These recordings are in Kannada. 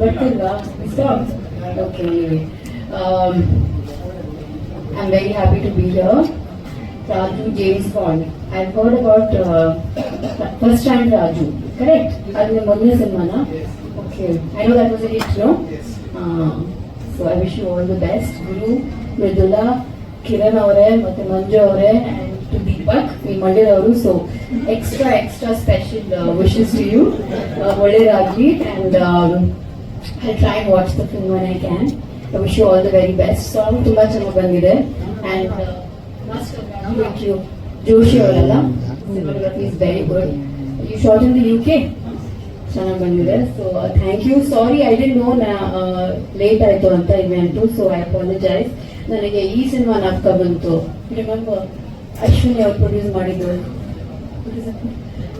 ಬರ್ತಿಲ್ವಾ stop okay um, I'm very happy to be here. Raju James Bond. I've heard about uh, first time Raju, correct? ಅದು ನಿಮ್ಮ ಮೊದಲನೇ ಸಿನಿಮಾನ okay I know that was it no so I wish you all the best ಗುರು ಮೃದುಲಾ ಕಿರಣ್ ಅವರೇ ಮತ್ತೆ ಮಂಜು ಅವರೇ ಆ್ಯಂಡ್ to Deepak ಈ ಮಂಡ್ಯದವರು so extra extra special wishes to you ಒಳ್ಳೇದಾಗಲಿ and I try watch the film when I can. I wish you all the very best. Song ತುಂಬಾ ಚೆನ್ನಾಗಿ ಬಂದಿದೆ ಅಂಡ್ ಮಸ್ಟ್ ಯು ಜೋಶಿ ಅವರಲ್ಲ cinematography is very good you shot in the U K ಚೆನ್ನಾಗಿ ಬಂದಿದೆ so thank you sorry I didn't know late ಆಯ್ತು ಅಂತ ಇವೆಂಟು ಸೊ ಐ ಅಪಾಲಜೈಸ್ ನನಗೆ ಈ ಸಿನಿಮಾ ನಾಟಕ ಬಂತು ರಿಮೆಂಬರ್ ಅಶ್ವಿನಿ ಅವ್ರು ಪ್ರೊಡ್ಯೂಸ್ ಮಾಡಿದ್ದು.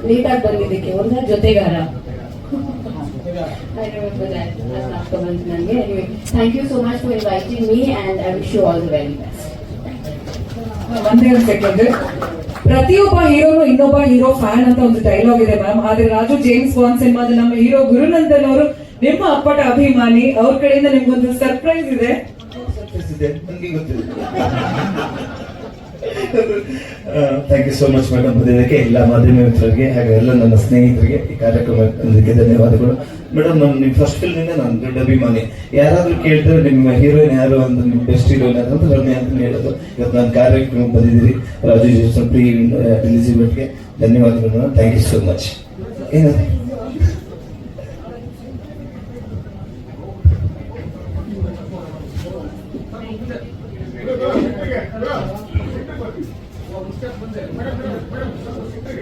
ಲೇಟ್ ಆಗಿ ಬಂದಿದ್ದಕ್ಕೆ ಒಂದ ಜೊತೆಗಾರ. I remember that. Not common to me. Anyway, thank you so much for inviting me and I wish you all the very best. ಒಂದೇ ಒಂದು ಸೆಕೆಂಡ್ ಪ್ರತಿಯೊಬ್ಬ ಹೀರೋನು ಇನ್ನೊಬ್ಬ ಹೀರೋ ಫ್ಯಾನ್ ಅಂತ ಒಂದು ಡೈಲಾಗ್ ಇದೆ ಮ್ಯಾಮ್ ಆದ್ರೆ ರಾಜು ಜೇಮ್ಸ್ ಬಾಂಡ್ ಸಿನಿಮಾದ ನಮ್ಮ ಹೀರೋ ಗುರುನಂದನ್ ಅವರು ನಿಮ್ಮ ಅಪ್ಪಟ ಅಭಿಮಾನಿ. ಅವ್ರ ಕಡೆಯಿಂದ ನಿಮ್ಗೊಂದು ಸರ್ಪ್ರೈಸ್ ಇದೆ. ಇದೆ. ನನಗೆ ಗೊತ್ತಿದೆ thank you so much madam ಬಂದಿದ್ದಕ್ಕೆ ಎಲ್ಲ ಮಾಧ್ಯಮ ಮಿತ್ರರಿಗೆ ಹಾಗೆ ಎಲ್ಲ ನನ್ನ ಸ್ನೇಹಿತರಿಗೆ ಈ ಕಾರ್ಯಕ್ರಮಕ್ಕೆ ಧನ್ಯವಾದಗಳು. ಮೇಡಮ್ ನಾನು ನಿಮ್ಮ ಫಸ್ಟ್ ಫಿಲ್ಮಿಂದ ನಾನು ದೊಡ್ಡ ಅಭಿಮಾನಿ. ಯಾರಾದರೂ ಕೇಳಿದ್ರೆ ನಿಮ್ಮ ಹೀರೋಯಿನ್ ಯಾರು ಅಂತ ನಿಮ್ಮ ಬೆಸ್ಟ್ ಹೀರೋಯಿನ್ ಯಾರು ಅಂತ ರಮ್ಯ ಅಂತ ಹೇಳೋದು. ಇವತ್ತು ನಾನು ಕಾರ್ಯಕ್ರಮಕ್ಕೆ ಬಂದಿದ್ದೀರಿ. ರಾಜು ಜೋಸನ್ ಪ್ರೀ ಧನ್ಯವಾದಗಳು ಥ್ಯಾಂಕ್ ಯು ಸೋ ಮಚ್ ಏನು ಒಂದು ಸ್ಟೆಪ್ ಬಂದೆ ಮೇಡಮ್ ಮೇಡಮ್ ಮೇಡಮ್ ಸ್ವಲ್ಪ ಸಿಕ್ಕಿ